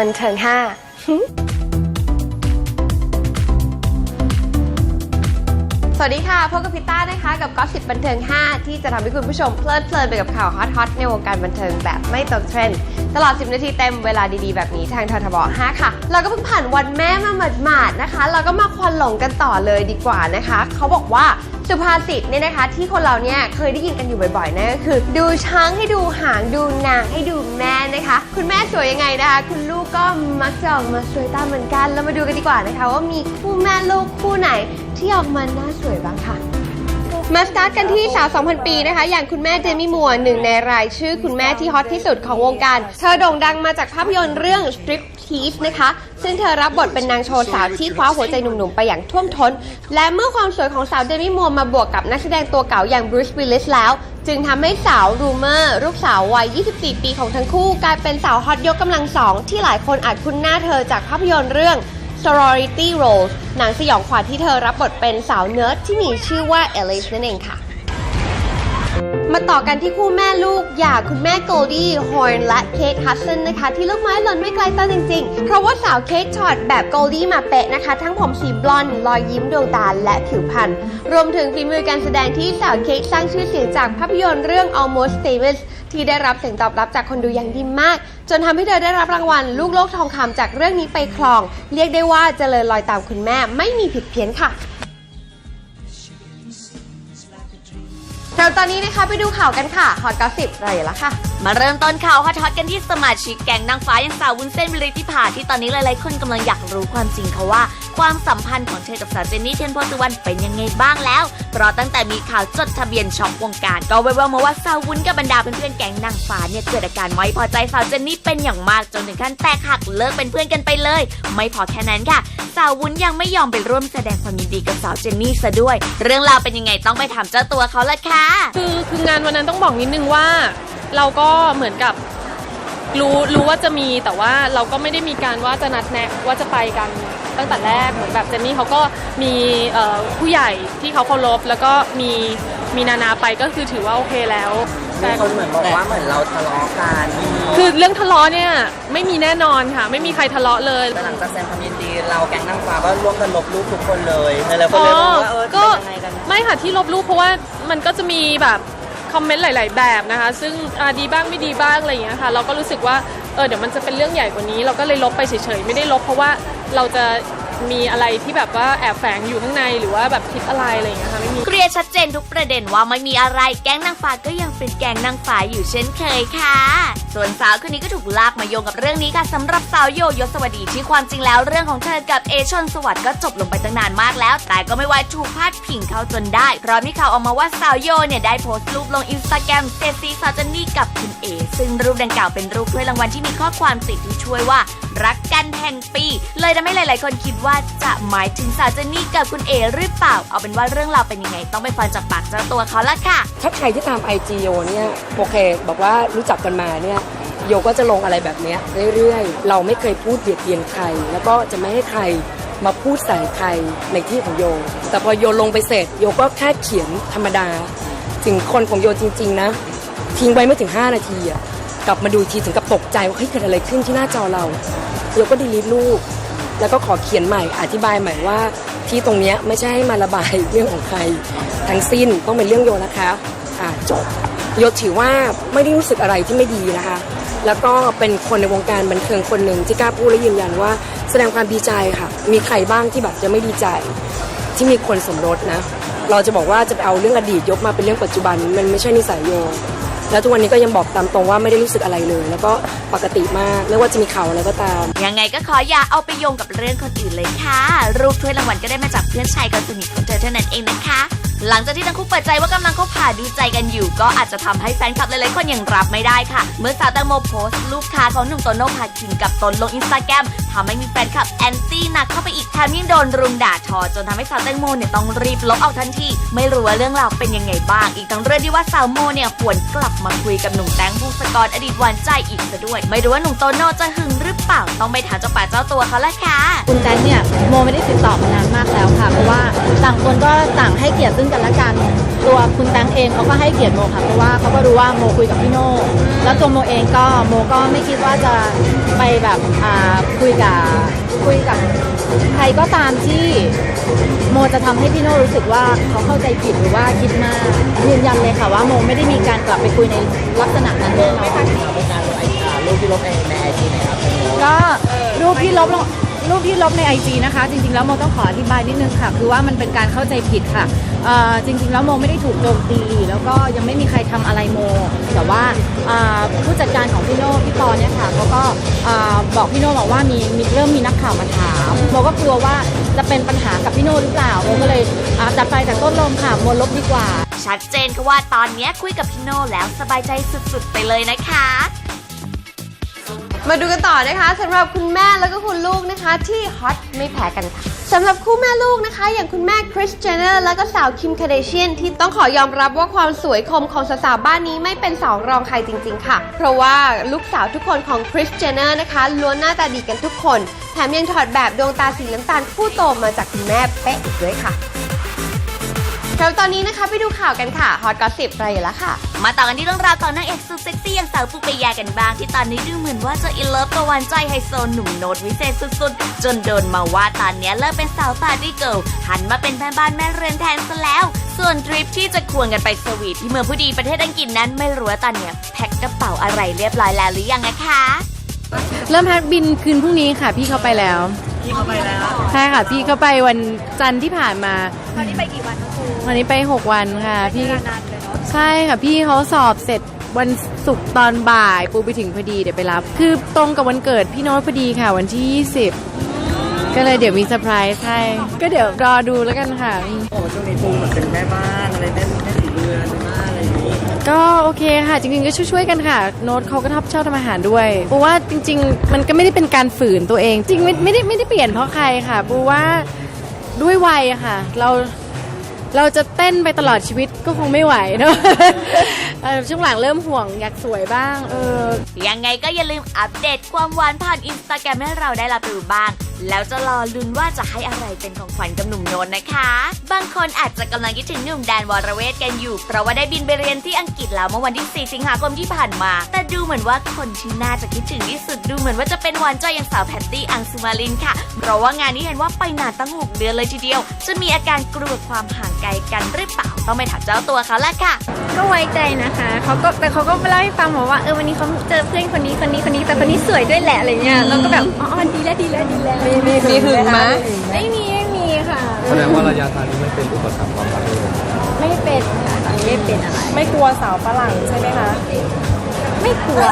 บันเทิง5สวัสดีค่ะพบกับพิต้านะคะกับก็สิบบันเทิง 5 ที่จะทำให้คุณผู้ชมเพลิดเพลินไปกับข่าวฮอตๆในวงการบันเทิงแบบไม่ตกเทรนด์ตลอด 10 นาทีเต็มเวลาดีๆ แบบนี้ทางททบ5ค่ะ เราก็เพิ่งผ่านวันแม่มาหมาดๆนะคะ เราก็มาควันหลงกันต่อเลยดีกว่านะคะ เขาบอกว่า สุภาษิตเนี่ยนะคะ ที่คนเราเนี่ยเคยได้ยินกันอยู่บ่อยๆนั่นก็คือ ดูช้างให้ดูหางดูนางให้ดูแม่นะคะ คุณแม่สวยยังไงนะคะคุณลูกก็มักจะออกมาสวยตามเหมือนกันเรามาดูกันดีกว่านะคะ ว่ามีคู่แม่ลูกคู่ไหนที่ออกมาหน้าสวยบ้างค่ะมาสตาร์ทกันที่สาว 2,000 ปีนะคะ อย่างคุณแม่เดมี่มัวร์หนึ่งในรายชื่อคุณแม่ที่ฮอตที่สุดของวงการ เธอโด่งดังมาจากภาพยนตร์เรื่อง Strip Tease นะคะ ซึ่งเธอรับบทเป็นนางโชว์สาวที่คว้าหัวใจหนุ่มๆ ไปอย่างท่วมท้น และเมื่อความสวยของสาวเดมี่มัวร์มาบวกกับนักแสดงตัวเก่าอย่างบรูซวิลลิสแล้ว จึงทำให้สาวรูเมอร์ลูกสาววัย 24 ปีของทั้งคู่ กลายเป็นสาวฮอตยกกำลังสอง ที่หลายคนอาจคุ้นหน้าเธอจากภาพยนตร์เรื่อง Sorority Roles หนังสยองขวัญที่เธอรับบทเป็นสาวเนิร์ดที่มีชื่อว่าเอลิสนั่นเองค่ะ มาต่อกันที่คู่แม่ลูก อย่างคุณแม่โกลดี้ฮอร์นและเคทฮัสซันนะคะ ที่ลูกไม้หล่นไม่ไกลต้นจริงๆ เพราะว่าสาวเคทช็อตแบบโกลดี้มาเป๊ะนะคะ ทั้งผมสีบลอนด์รอยยิ้มดวงตาและผิวพรรณรวมถึงฝีมือการแสดงที่สาวเคทสร้างชื่อเสียงจากภาพยนตร์เรื่อง Almost Famous ที่ได้รับเสียงตอบรับจากคนดูอย่างดีมาก จนทำให้เธอได้รับรางวัล ลูกโลกทองคำจากเรื่องนี้ไปครอง เรียกได้ว่าเจริญรอยตามคุณแม่ไม่มีผิดเพี้ยนค่ะ แถวตอนนี้นะคะไปดูข่าวกันค่ะฮอตกอสิบรอะไรแล้วค่ะ มาเริ่มต้นข่าวฮอตฮอตกันที่สมาชิกแก๊งนางฟ้าอย่างสาววุ้นเส้นวิริธิภาที่ตอนนี้หลายๆคนกำลังอยากรู้ความจริงค่ะว่า ความสัมพันธ์ของเธอกับสาวเจนนี่เทียนโพสุวรรณเป็นยังไงบ้างแล้ว เพราะตั้งแต่มีข่าวจดทะเบียนช็อกวงการ ก็แววๆมาว่าสาววุ้นกับบรรดาเพื่อนๆแก๊งนางฟ้าเนี่ยเกิดอาการไม่พอใจสาวเจนนี่เป็นอย่างมากจนถึงขั้นแตกหักเลิกเป็นเพื่อนกันไปเลย ไม่พอแค่นั้นค่ะสาววุ้นยังไม่ยอมไปร่วมแสดงความยินดีกับสาวเจนนี่ซะด้วย เรื่องราวเป็นยังไงต้องไปถามเจ้าตัวเขาละค่ะ คือคืองานวันนั้นต้องบอกนิดนึงว่า เราก็เหมือนกับ รู้รู้ว่าจะมีแต่ว่าเราก็ไม่ได้มีการว่าจะนัดแนะว่าจะไปกันตั้งแต่แรกเหมือนแบบเจนนี่เขาก็มีเอ่อผู้ใหญ่ที่เขาเคารพแล้วก็มีมีนานาไปก็คือถือว่าโอเคแล้วมีคนเหมือนบอกว่าเหมือนเราทะเลาะกันคือเรื่องทะเลาะเนี่ยไม่มีแน่นอนค่ะ ไม่มีใครทะเลาะเลยแต่หลังจากแสดงความยินดีเราแก๊งนางฟ้าก็ร่วมกันลบรูปทุกคนเลยแล้วก็เลยมองว่าเออก็เป็นยังไงกันไม่ค่ะที่ลบรูปเพราะว่ามันก็จะมีแบบ คอมเมนต์หลาย ๆ แบบนะคะ ซึ่งอ่าดีบ้างไม่ดีบ้างอะไรอย่างเงี้ยค่ะ เราก็รู้สึกว่า เออเดี๋ยวมันจะเป็นเรื่องใหญ่กว่านี้ เราก็เลยลบไปเฉย ๆ ไม่ได้ลบเพราะว่าเราจะ มีอะไรที่แบบว่าแอบแฝงอยู่ข้างในหรือว่าแบบคิดอะไรอะไรอย่างเงี้ยค่ะไม่มี เคลียร์ชัดเจนทุกประเด็นว่าไม่มีอะไรแก๊งนางฟ้าก็ยังเป็นแก๊งนางฟ้าอยู่เช่นเคยค่ะ ส่วนสาวคนนี้ก็ถูกลากมาโยงกับเรื่องนี้ค่ะสำหรับสาวโยยศวดีที่ความจริงแล้วเรื่องของเธอกับเอชนสวัสดิ์ก็จบลงไปตั้งนานมากแล้ว แต่ก็ไม่ไหวถูกพาดพิงเขาจนได้เพราะมีข่าวออกมาว่าสาวโยเนี่ยได้โพสต์รูปลงอินสตาแกรมเซซีสาวเจนนี่กับคุณเอซึ่งรูปดังกล่าวเป็นรูปถ้วยรางวัลที่มีข้อความติดที่ช่วยว่า รักกันแห่งปี เลยทำให้หลาย ๆ คนคิดว่าว่าจะหมายถึงสาวเจนนี่กับคุณเอหรือเปล่า เอาเป็นว่าเรื่องราวเป็นยังไง ต้องไปฟังจากปากเจ้าตัวเขาละค่ะ ถ้าใครที่ตามไอจีโยเนี่ยโอเค บอกว่ารู้จักกันมาเนี่ยโยก็จะลงอะไรแบบเนี้ยเรื่อยๆ เราไม่เคยพูดเบียดเบียนใคร แล้วก็จะไม่ให้ใครมาพูดใส่ใครในที่ของโย แต่พอโยลงไปเสร็จ โยก็แค่เขียนธรรมดา ถึงคนของโยจริง ๆ นะ ทิ้งไว้ไม่ถึง 5 นาทีอะกลับมาดูทีถึงกับตกใจว่าเฮ้ยเกิดอะไรขึ้นที่หน้าจอเรา โยก็ดีลีทรูป แล้วก็ขอเขียนใหม่อธิบายใหม่ว่าที่ตรงนี้ไม่ใช่ให้มาระบายเรื่องของใครทั้งสิ้นต้องเป็นเรื่องโยนะคะอ่าจบโยถือว่าไม่ได้รู้สึกอะไรที่ไม่ดีนะคะ แล้วก็เป็นคนในวงการบันเทิงคนหนึ่งที่กล้าพูดและยืนยันว่า แสดงความดีใจค่ะ มีใครบ้างที่แบบจะไม่ดีใจที่มีคนสมรสนะ เราจะบอกว่าจะไปเอาเรื่องอดีตยกมาเป็นเรื่องปัจจุบัน มันไม่ใช่นิสัยโย แล้วทุกวันนี้ก็ยังบอกตามตรงว่าไม่ได้รู้สึกอะไรเลย แล้วก็ปกติมากไม่ว่าจะมีข่าวอะไรก็ตาม ยังไงก็ขออย่าเอาไปโยงกับเรื่องคนอื่นเลยค่ะ รูปถ้วยรางวัลก็ได้มาจากเพื่อนชายคนสนิทของเธอเท่านั้นเองนะคะ หลังจากที่ทั้งคู่เปิดใจว่ากำลังคบหาดูใจกันอยู่ ก็อาจจะทำให้แฟนคลับหลายๆคนยังรับไม่ได้ค่ะ เมื่อสาวแตงโมโพสต์รูปคาของหนุ่มโตโน่พาคินกับตนลงอินสตาแกรมทำให้มีแฟนคลับแอนตี้หนักเข้าไปอีกแถมยังโดนรุมด่าทอ จนทำให้สาวแตงโมเนี่ยต้องรีบลบออกทันทีไม่รู้ว่าเรื่องราวเป็นยังไงบ้าง อีกทั้งเรื่องที่ว่าสาวโมเนี่ยหวนกลับมาคุยกับหนุ่มแตงพงศกรอดีตหวานใจอีกซะด้วย ไม่รู้ว่าหนุ่มโตโน่จะหึงหรือเปล่าต้องไปถามเจ้าป่าเจ้าตัวเขาละค่ะ คุณแตงเนี่ยโมไม่ได้ติดต่อมานานมากแล้วค่ะ เพราะว่าต่างคนก็ต่างให้เกียรติซึ่งกันและกัน ตัวคุณแตงเองเขาก็ให้เกียรติโมค่ะเพราะว่าเขาก็รู้ว่าโมคุยกับพี่โน่แล้วตัวโมเองก็โมก็ไม่คิดว่าจะไปแบบอ่าคุยกับคุยกับใครก็ตามที่โมจะทำให้พี่โน่รู้สึกว่าเขาเข้าใจผิดหรือว่าคิดมากยืนยันเลยค่ะว่าโมไม่ได้มีการกลับไปคุยในลักษณะนั้นแน่นอนรูปที่ลบเองในไอจีไหนครับก็รูปที่ลบลงรูปที่ลบในไอจนะคะ จริงๆ แล้วโมต้องขออธิบายนิดนึงค่ะ คือว่ามันเป็นการเข้าใจผิดค่ะเอ่อ จริงๆแล้วโมไม่ได้ถูกโจมตี แล้วก็ยังไม่มีใครทำอะไรโม แต่ว่าผู้จัดการของพี่โน่พี่ปอเนี่ยค่ะเขาก็บอกพี่โน่บอกว่ามีมีเริ่มมีนักข่าวมาถามโมก็กลัวว่าจะเป็นปัญหากับพี่โน่หรือเปล่าโมก็เลยอ่าตัดไปแต่ต้นลมค่ะโมลบดีกว่า ชัดเจนค่ะว่าตอนนี้คุยกับพี่โน่แล้วสบายใจสุดๆไปเลยนะคะ มาดูกันต่อนะคะสำหรับคุณแม่แล้วก็คุณลูกนะคะ ที่ฮอตไม่แพ้กันค่ะสำหรับคู่แม่ลูกนะคะ อย่างคุณแม่คริสเจเนอร์แล้วก็สาวคิมคาเดเชียนที่ต้องขอยอมรับว่าความสวยคมของสาวๆบ้านนี้ไม่เป็นสองรองใครจริง ๆ ค่ะ เพราะว่าลูกสาวทุกคนของคริสเจเนอร์นะคะล้วนหน้าตาดีกันทุกคน แถมยังถอดแบบดวงตาสีน้ำตาลคู่โตมาจากคุณแม่เป๊ะอีกด้วยค่ะ ครับตอนนี้นะคะไปดูข่าวกันค่ะฮอตก็สิบไรอยู่แล้วค่ะ มาต่อกันที่เรื่องราวของนางเอกสุดเซ็กซี่อย่างสาวปูปายากันบ้าง ที่ตอนนี้ดูเหมือนว่าจะอินเลิฟกับหวานใจไฮโซหนุ่มโนตวิเศษสุดๆ จนโดนมาว่าตอนเนี้ยเลิกเป็นสาวปาร์ตี้เกิร์ลหันมาเป็นแม่บ้านแม่เรือนแทนซะแล้ว ส่วนทริปที่จะควงกันไปสวีทที่เมืองผู้ดีประเทศอังกฤษนั้นไม่รู้ว่าตอนเนี้ยแพ็คกระเป๋าอะไรเรียบร้อยแล้วหรือยังนะคะ เริ่มแพ็คบินคืนพรุ่งนี้ค่ะ พี่เขาไปแล้ว พี่เข้าไปแล้วใช่ค่ะ พี่เขาไปวันจันทร์ที่ผ่านมาวันนี้ไปกี่วันวันนี้ไปหกวันค่ะ พี่ใช่ค่ะ พี่เขาสอบเสร็จวันศุกร์ตอนบ่าย ปูไปถึงพอดีเดี๋ยวไปรับ คือตรงกับวันเกิดพี่โน้ตพอดีค่ะ วันที่ 20 ก็เลยเดี๋ยวมีเซอร์ไพรส์ให้ ก็เดี๋ยวรอดูแล้วกันค่ะ โอ้ช่วงนี้ปูเหมือนเป็นแม่บ้านอะไรแม่แม่สีเรือนแม่บ้าน ก็โอเคค่ะ จริงๆก็ช่วยๆกันค่ะ โน้ตเขาก็ชอบชอบทำอาหารด้วยปูว่าจริง ๆ มันก็ไม่ได้เป็นการฝืนตัวเอง จริงไม่ไม่ได้ไม่ได้เปลี่ยนเพราะใครค่ะปูว่าด้วยวัยอะค่ะ เราเราจะเต้นไปตลอดชีวิตก็คงไม่ไหวเนอะเออช่วงหลังเริ่มห่วงอยากสวยบ้าง เออ ยังไงก็อย่าลืมอัปเดตความหวานผ่านอินสตาแกรมให้เราได้รับรู้บ้างแล้วจะรอลุ้นว่าจะให้อะไรเป็นของขวัญกับหนุ่มโนนนะคะ บางคนอาจจะกำลังคิดถึงหนุ่มแดนวรเวทกันอยู่ เพราะว่าได้บินไปเรียนที่อังกฤษแล้วเมื่อวันที่ 4 สิงหาคมที่ผ่านมา แต่ดูเหมือนว่าคนที่น่าจะคิดถึงที่สุดดูเหมือนว่าจะเป็นหวานใจอย่างสาวแพตตี้อังสุมาลินค่ะ เพราะว่างานนี้เห็นว่าไปนานตั้ง6เดือนเลยทีเดียว จะมีอาการกลัวความห่างไกลกันหรือเปล่า ต้องไปถามเจ้าตัวเขาแหละค่ะ ก็ไว้ใจนะคะเขาก็แต่เขาก็มาเล่าให้ฟังบอกว่าเออวันนี้เขาเจอเพื่อนคนนี้คนนี้คนนี้แต่คนนี้สวยด้วยแหละอะไรเงี้ยเราก็แบบอ๋อดีแล้วดีแล้วดีแล้วมีมีมีหึงไหมไม่มีไม่มีค่ะแสดงว่าระยะทางนี้ไม่เป็นอุปสรรคความรักเลยไม่เป็นค่ะไม่เป็นอะไรไม่กลัวสาวฝรั่งใช่ไหมคะไม่กลัว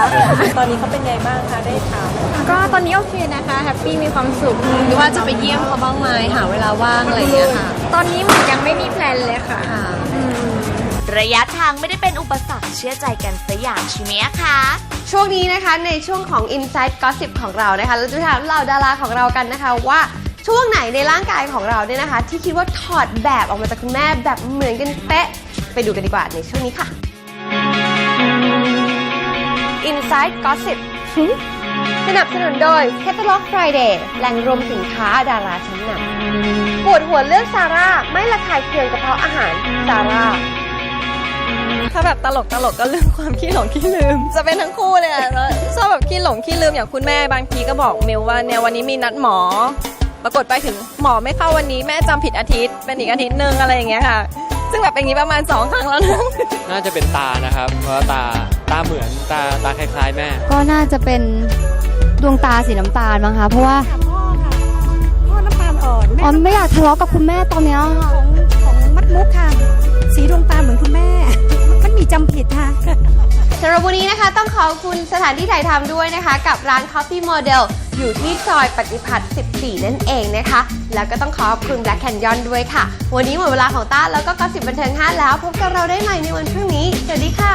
ตอนนี้เขาเป็นไงบ้างคะได้ถามก็ตอนนี้โอเคนะคะแฮปปี้มีความสุขหรือว่าจะไปเยี่ยมเขาบ้างไหมหาเวลาว่างอะไรอย่างเงี้ยค่ะ ตอนนี้เหมือนยังไม่มีแพลนเลยค่ะ ระยะทางไม่ได้เป็นอุปสรรคเชื่อใจกันสักอย่างใช่ไหมคะช่วงนี้นะคะในช่วงของ Inside Gossip ของเรานะคะเราจะถามเหล่าดาราของเรากันนะคะว่าช่วงไหนในร่างกายของเราเนี่ยนะคะ ที่คิดว่าถอดแบบออกมาจากคุณแม่แบบเหมือนกันเป๊ะ ไปดูกันดีกว่าในช่วงนี้ค่ะ Inside Gossip สนับสนุนโดย Catalog Friday แหล่งรวมสินค้าดาราชั้นนำปวดหัวเลือกซาร่า ไม่ระคายเคืองกระเพาะอาหารซาร่า ถ้าแบบตลกตลกก็เรื่องความขี้หลงขี้ลืม จะเป็นทั้งคู่เลยอะแล้วชอบแบบขี้หลงขี้ลืมอย่างคุณแม่บางทีก็บอกมิวว่าเนี่ยวันนี้มีนัดหมอ ปรากฏไปถึงหมอไม่เข้าวันนี้แม่จำผิดอาทิตย์ เป็นอีกอาทิตย์หนึ่งอะไรอย่างเงี้ยค่ะ ซึ่งแบบเป็นอย่างนี้ประมาณสองครั้งแล้วนะน่าจะเป็นตานะครับ เพราะว่าตาตาเหมือนตาตาคล้ายๆ แม่ ก็น่าจะเป็นดวงตาสีน้ำตาลมั้งคะเพราะว่าพ่อค่ะพ่อน้ำตาลอ่อนอ๋อไม่อยากทะเลาะกับคุณแม่ตอนเนี้ยค่ะ ของของมัดมุกค่ะ สีดวงตาเหมือนคุณแม่ มีจำผิดค่ะ สำหรับวันนี้นะคะต้องขอบคุณสถานที่ถ่ายทำด้วยนะคะ กับร้าน Coffee Model อยู่ที่ซอยปฏิพัฒน์14 นั่นเองนะคะ แล้วก็ต้องขอบคุณ Black Canyon ด้วยค่ะ วันนี้หมดเวลาของต้าแล้วก็กอสิบบันเทิง 5 แล้ว พบกับเราได้ใหม่ในวันพรุ่งนี้ สวัสดีค่ะ